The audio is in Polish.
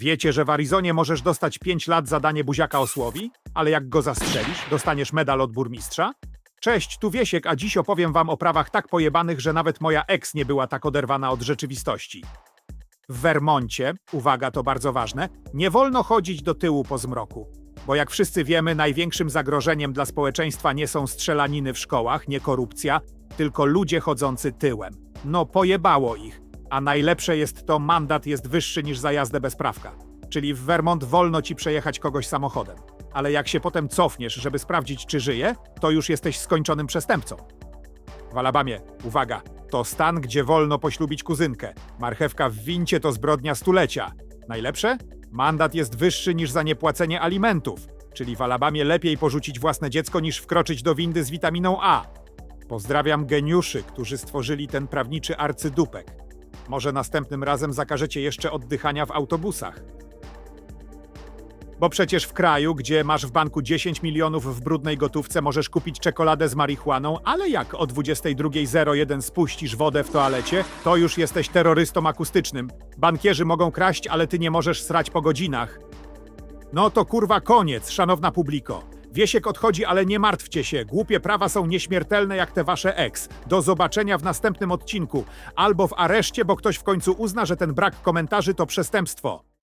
Wiecie, że w Arizonie możesz dostać 5 lat za danie buziaka osłowi, ale jak go zastrzelisz, dostaniesz medal od burmistrza? Cześć, tu Wiesiek, a dziś opowiem wam o prawach tak pojebanych, że nawet moja ex nie była tak oderwana od rzeczywistości. W Vermoncie, uwaga, to bardzo ważne, nie wolno chodzić do tyłu po zmroku. Bo jak wszyscy wiemy, największym zagrożeniem dla społeczeństwa nie są strzelaniny w szkołach, nie korupcja, tylko ludzie chodzący tyłem. No pojebało ich. A najlepsze jest to, mandat jest wyższy niż za jazdę bez prawka. Czyli w Vermont wolno ci przejechać kogoś samochodem. Ale jak się potem cofniesz, żeby sprawdzić, czy żyje, to już jesteś skończonym przestępcą. W Alabamie, uwaga, to stan, gdzie wolno poślubić kuzynkę. Marchewka w wincie to zbrodnia stulecia. Najlepsze? Mandat jest wyższy niż za niepłacenie alimentów. Czyli w Alabamie lepiej porzucić własne dziecko niż wkroczyć do windy z witaminą A. Pozdrawiam geniuszy, którzy stworzyli ten prawniczy arcydupek. Może następnym razem zakażecie jeszcze oddychania w autobusach. Bo przecież w kraju, gdzie masz w banku 10 milionów w brudnej gotówce, możesz kupić czekoladę z marihuaną, ale jak o 22.01 spuścisz wodę w toalecie, to już jesteś terrorystą akustycznym. Bankierzy mogą kraść, ale ty nie możesz srać po godzinach. No to kurwa koniec, szanowna publiko. Wiesiek odchodzi, ale nie martwcie się. Głupie prawa są nieśmiertelne jak te wasze ex. Do zobaczenia w następnym odcinku. Albo w areszcie, bo ktoś w końcu uzna, że ten brak komentarzy to przestępstwo.